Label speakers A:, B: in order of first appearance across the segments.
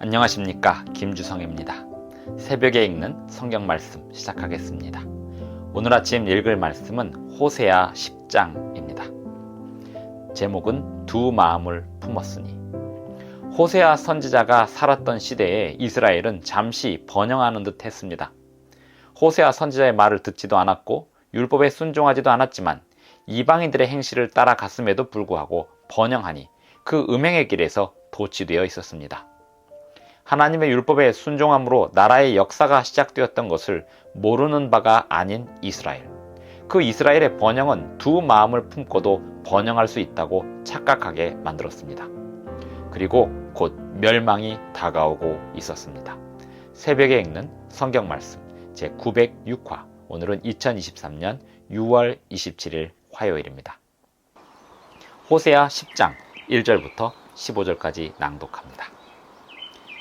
A: 안녕하십니까 김주성입니다. 새벽에 읽는 성경 말씀 시작하겠습니다. 오늘 아침 읽을 말씀은 호세아 10장입니다. 제목은 두 마음을 품었으니 호세아 선지자가 살았던 시대에 이스라엘은 잠시 번영하는 듯 했습니다. 호세아 선지자의 말을 듣지도 않았고 율법에 순종하지도 않았지만 이방인들의 행실을 따라갔음에도 불구하고 번영하니 그 음행의 길에서 도취되어 있었습니다. 하나님의 율법에 순종함으로 나라의 역사가 시작되었던 것을 모르는 바가 아닌 이스라엘. 그 이스라엘의 번영은 두 마음을 품고도 번영할 수 있다고 착각하게 만들었습니다. 그리고 곧 멸망이 다가오고 있었습니다. 새벽에 읽는 성경 말씀 제 906화 오늘은 2023년 6월 27일 화요일입니다. 호세아 10장 1절부터 15절까지 낭독합니다.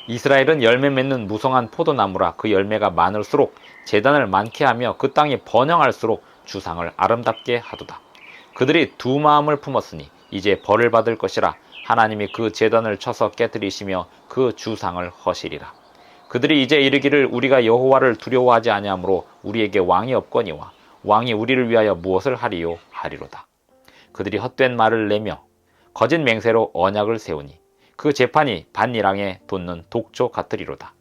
A: 이스라엘은 열매 맺는 무성한 포도나무라 그 열매가 많을수록 재단을 많게 하며 그 땅이 번영할수록 주상을 아름답게 하도다. 그들이 두 마음을 품었으니 이제 벌을 받을 것이라 하나님이 그 재단을 쳐서 깨뜨리시며 그 주상을 허시리라. 그들이 이제 이르기를 우리가 여호와를 두려워하지 아니하므로 우리에게 왕이 없거니와 왕이 우리를 위하여 무엇을 하리요 하리로다. 그들이 헛된 말을 내며 거짓 맹세로 언약을 세우니 그 재판이 반일항에 돋는 독조 같으리로다.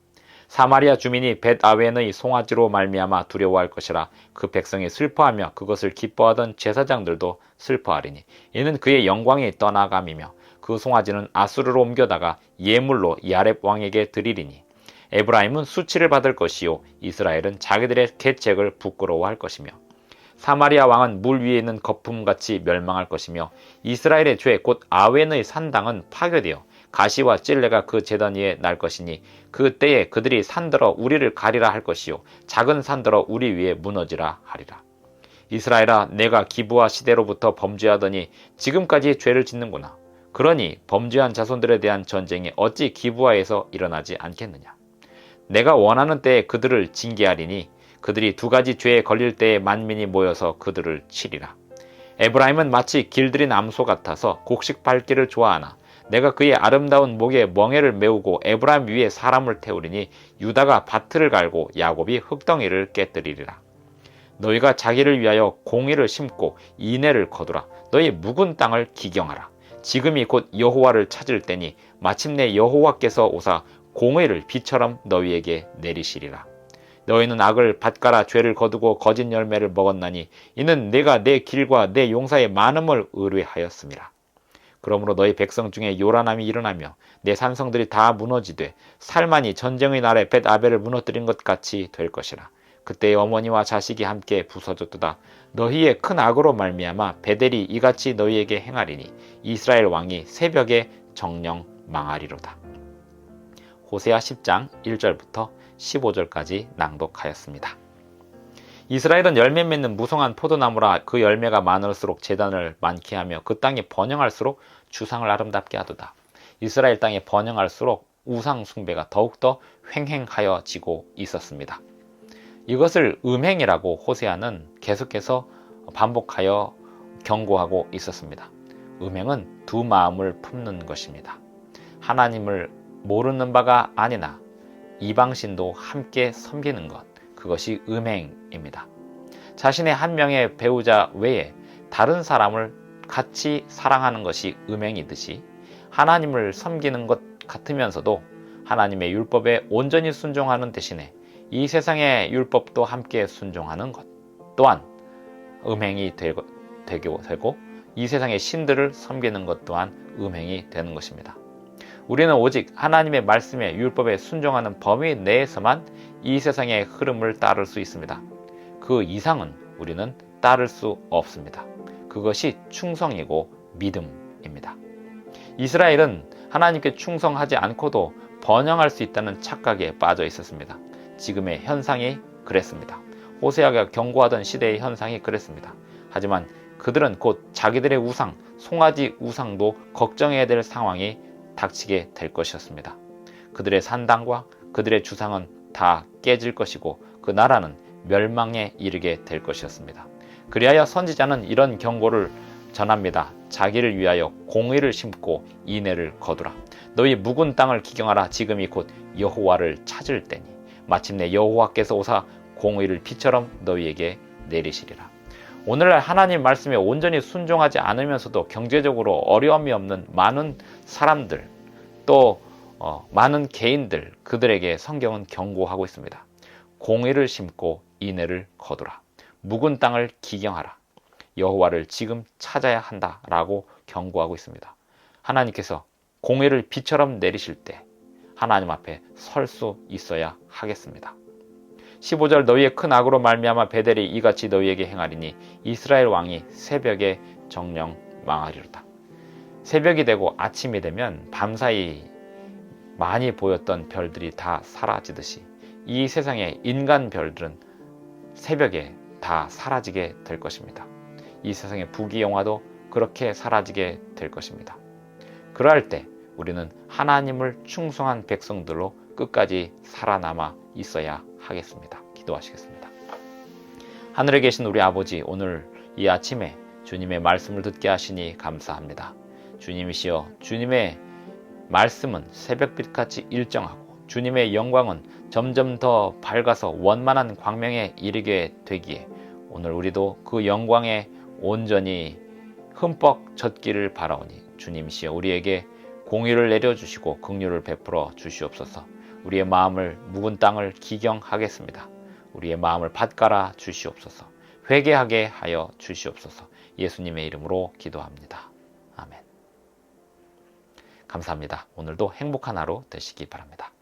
A: 사마리아 주민이 벳아웬의 송아지로 말미암아 두려워할 것이라 그 백성이 슬퍼하며 그것을 기뻐하던 제사장들도 슬퍼하리니 이는 그의 영광이 떠나감이며 그 송아지는 아수르로 옮겨다가 예물로 야렙 왕에게 드리리니 에브라임은 수치를 받을 것이요 이스라엘은 자기들의 계책을 부끄러워할 것이며 사마리아 왕은 물 위에 있는 거품같이 멸망할 것이며 이스라엘의 죄 곧 아웬의 산당은 파괴되어 가시와 찔레가 그 재단 위에 날 것이니 그 때에 그들이 산들어 우리를 가리라 할 것이요 작은 산들어 우리 위에 무너지라 하리라. 이스라엘아 내가 기부와 시대로부터 범죄하더니 지금까지 죄를 짓는구나. 그러니 범죄한 자손들에 대한 전쟁이 어찌 기부하에서 일어나지 않겠느냐. 내가 원하는 때에 그들을 징계하리니 그들이 두 가지 죄에 걸릴 때에 만민이 모여서 그들을 치리라. 에브라임은 마치 길들인 암소 같아서 곡식 밟기를 좋아하나 내가 그의 아름다운 목에 멍에를 메우고 에브라임 위에 사람을 태우리니 유다가 밭을 갈고 야곱이 흙덩이를 깨뜨리리라. 너희가 자기를 위하여 공의를 심고 인애를 거두라. 너희 묵은 땅을 기경하라. 지금이 곧 여호와를 찾을 때니 마침내 여호와께서 오사 공의를 비처럼 너희에게 내리시리라. 너희는 악을 밭가라 죄를 거두고 거짓 열매를 먹었나니 이는 내가 내 길과 내 용사의 많음을 의뢰하였습니다. 그러므로 너희 백성 중에 요란함이 일어나며 내 산성들이 다 무너지되 살만이 전쟁의 날에 벳 아벨을 무너뜨린 것 같이 될 것이라. 그때 어머니와 자식이 함께 부서졌도다. 너희의 큰 악으로 말미암아 베델이 이같이 너희에게 행하리니 이스라엘 왕이 새벽에 정령 망하리로다. 호세아 10장 1절부터 15절까지 낭독하였습니다. 이스라엘은 열매 맺는 무성한 포도나무라 그 열매가 많을수록 재단을 많게 하며 그 땅이 번영할수록 주상을 아름답게 하도다. 이스라엘 땅이 번영할수록 우상 숭배가 더욱더 횡행하여지고 있었습니다. 이것을 음행이라고 호세아는 계속해서 반복하여 경고하고 있었습니다. 음행은 두 마음을 품는 것입니다. 하나님을 모르는 바가 아니나 이방신도 함께 섬기는 것, 그것이 음행입니다. 자신의 한 명의 배우자 외에 다른 사람을 같이 사랑하는 것이 음행이듯이 하나님을 섬기는 것 같으면서도 하나님의 율법에 온전히 순종하는 대신에 이 세상의 율법도 함께 순종하는 것 또한 음행이 되고, 되고 이 세상의 신들을 섬기는 것 또한 음행이 되는 것입니다. 우리는 오직 하나님의 말씀에 율법에 순종하는 범위 내에서만 이 세상의 흐름을 따를 수 있습니다. 그 이상은 우리는 따를 수 없습니다. 그것이 충성이고 믿음입니다. 이스라엘은 하나님께 충성하지 않고도 번영할 수 있다는 착각에 빠져 있었습니다. 지금의 현상이 그랬습니다. 호세아가 경고하던 시대의 현상이 그랬습니다. 하지만 그들은 곧 자기들의 우상, 송아지 우상도 걱정해야 될 상황이 닥치게 될 것이었습니다. 그들의 산당과 그들의 주상은 다 깨질 것이고 그 나라는 멸망에 이르게 될 것이었습니다. 그리하여 선지자는 이런 경고를 전합니다. 자기를 위하여 공의를 심고 인애를 거두라. 너희 묵은 땅을 기경하라. 지금이 곧 여호와를 찾을 때니 마침내 여호와께서 오사 공의를 피처럼 너희에게 내리시리라. 오늘날 하나님 말씀에 온전히 순종하지 않으면서도 경제적으로 어려움이 없는 많은 사람들 또 어, 많은 개인들 그들에게 성경은 경고하고 있습니다. 공의를 심고 인애를 거두라. 묵은 땅을 기경하라. 여호와를 지금 찾아야 한다라고 경고하고 있습니다. 하나님께서 공의를 비처럼 내리실 때 하나님 앞에 설 수 있어야 하겠습니다. 15절 너희의 큰 악으로 말미암아 베델이 이같이 너희에게 행하리니 이스라엘 왕이 새벽에 정령 망하리로다. 새벽이 되고 아침이 되면 밤사이 많이 보였던 별들이 다 사라지듯이 이 세상의 인간 별들은 새벽에 다 사라지게 될 것입니다. 이 세상의 부귀영화도 그렇게 사라지게 될 것입니다. 그러할 때 우리는 하나님을 충성한 백성들로 끝까지 살아남아 있어야 하겠습니다. 기도하시겠습니다. 하늘에 계신 우리 아버지, 오늘 이 아침에 주님의 말씀을 듣게 하시니 감사합니다. 주님이시여, 주님의 말씀은 새벽빛같이 일정하고 주님의 영광은 점점 더 밝아서 원만한 광명에 이르게 되기에 오늘 우리도 그 영광에 온전히 흠뻑 젖기를 바라오니 주님이시여 우리에게 공의를 내려주시고 긍휼을 베풀어 주시옵소서 우리의 마음을 묵은 땅을 기경하겠습니다. 우리의 마음을 밭갈아 주시옵소서 회개하게 하여 주시옵소서 예수님의 이름으로 기도합니다. 아멘. 감사합니다. 오늘도 행복한 하루 되시기 바랍니다.